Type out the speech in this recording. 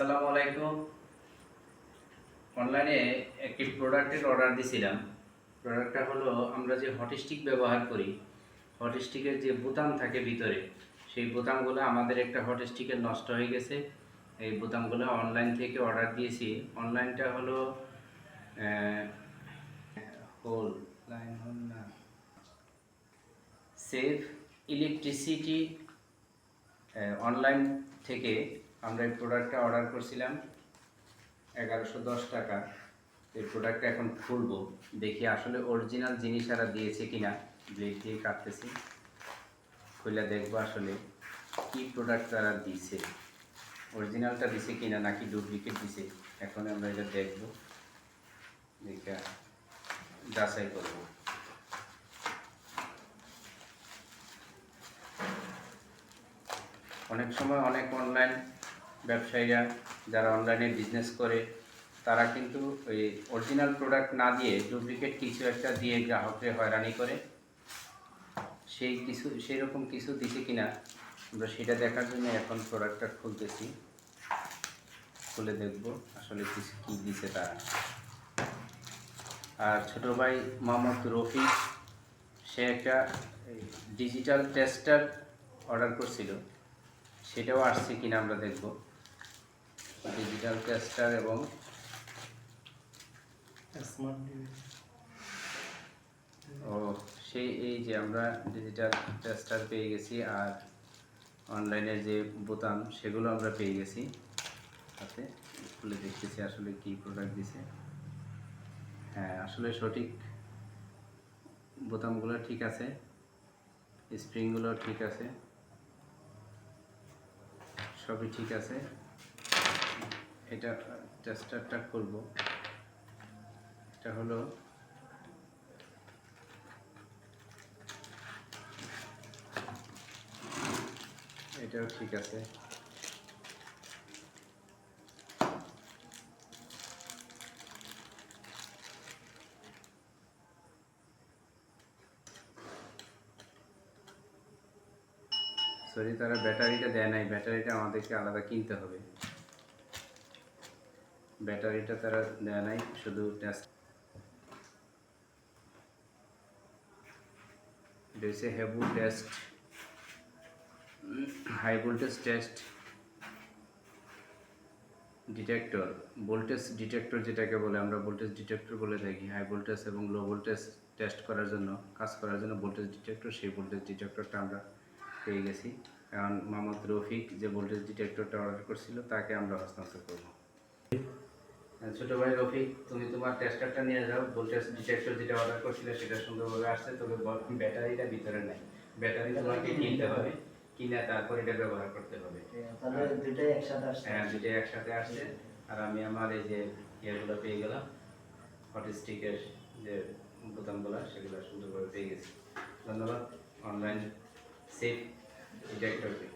আসসালামু আলাইকুম। অনলাইনে একটি প্রোডাক্টের অর্ডার দিয়েছিলাম প্রোডাক্টটা হলো, আমরা যে হটস্টিক ব্যবহার করি হটস্টিকের যে বোতাম থাকে ভিতরে, সেই বোতামগুলো আমাদের একটা হটস্টিকের নষ্ট হয়ে গেছে। এই বোতামগুলো অনলাইন থেকে অর্ডার দিয়েছি। অনলাইনটা হলো হোল লাইন হোল না। সেফ ইলেকট্রিসিটি অনলাইন থেকে আমরা এই প্রোডাক্টটা অর্ডার করছিলাম এগারোশো দশ টাকা। এই প্রোডাক্টটা এখন খুলবো, দেখি আসলে অরিজিনাল জিনিস এরা দিয়েছে কিনা। ব্লেড দিয়ে কাটতেছি, খুলে দেখব আসলে কি প্রোডাক্ট তারা দিয়েছে অরিজিনালটা দিছে কিনা নাকি ডুপ্লিকেট দিছে, এখন আমরা এটা দেখব। দেখে যাচাই করব। অনেক সময় অনেক অনলাইন ব্যবসায়ীরা যারা অনলাইনে বিজনেস করে, তারা কিন্তু ওই অরিজিনাল প্রোডাক্ট না দিয়ে ডুপ্লিকেট কিছু একটা দিয়ে গ্রাহককে হয়রানি করে। সেই কিছু সেই রকম কিছু দিছে কিনা, আমরা সেটা দেখার জন্য এখন প্রোডাক্টটা খুলতেছি। খুলে দেখব আসলে কিছু কী দিছে তারা। আর ছোটো ভাই মোহাম্মদ রফি সে একটা ডিজিটাল টেস্টার অর্ডার করছিল। সেটাও আসছে কিনা আমরা দেখব। ডিজিটাল টেস্টার এবং ও সেই এই যে আমরা ডিজিটাল টেস্টার পেয়ে গেছি আর অনলাইনের যে বোতাম সেগুলো আমরা পেয়ে গেছি। সাথে খুলে দেখতেছি আসলে কি প্রোডাক্ট দিছে। হ্যাঁ আসলে সঠিক বোতামগুলো ঠিক আছে স্প্রিংগুলো ঠিক আছে সবই ঠিক আছে। এটা টেস্টারটা করব। এটা হলো এটাও ঠিক আছে। সরি তারা ব্যাটারিটা দেয় নাই। ব্যাটারিটা আমাদেরকে আলাদা কিনতে হবে। ব্যাটারিটা তারা দেয় নাই, শুধু টেস্ট হচ্ছে হেভু test high voltage test detector voltage detector যেটাকে বলে, আমরা ভোল্টেজ ডিটেক্টর বলে থাকি। হাই ভোল্টেজ এবং লো ভোল্টেজ টেস্ট করার জন্য, কাজ করার জন্য ভোল্টেজ ডিটেক্টর সেই ভোল্টেজ ডিটেক্টরটা আমরা পেয়ে গেছি। কারণ মোহাম্মদ রফিক যে ভোল্টেজ ডিটেক্টরটা অর্ডার করছিল, তাকে আমরা হস্তান্তর করব। ছোটো ভাই রফিক তুমি তোমার টেস্টারটা নিয়ে যাও। ভোল্টেজ ডিটেক্টর যেটা অর্ডার করছিলে সেটা সুন্দরভাবে আসছে। তবে ব্যাটারিটা ভিতরে নাই। ব্যাটারি তোমাকে কিনতে হবে। কিনে তারপর এটা ব্যবহার করতে হবে। তাহলে দুটাই একসাথে আসছে। হ্যাঁ দুটো একসাথে আসছে। আর আমি আমার এই যে ইয়েগুলো পেয়ে গেলাম। হটস্টিকের যে বোতামগুলো সেগুলো সুন্দরভাবে পেয়ে গেছি। ধন্যবাদ। Online safe ডিটেক্টরকে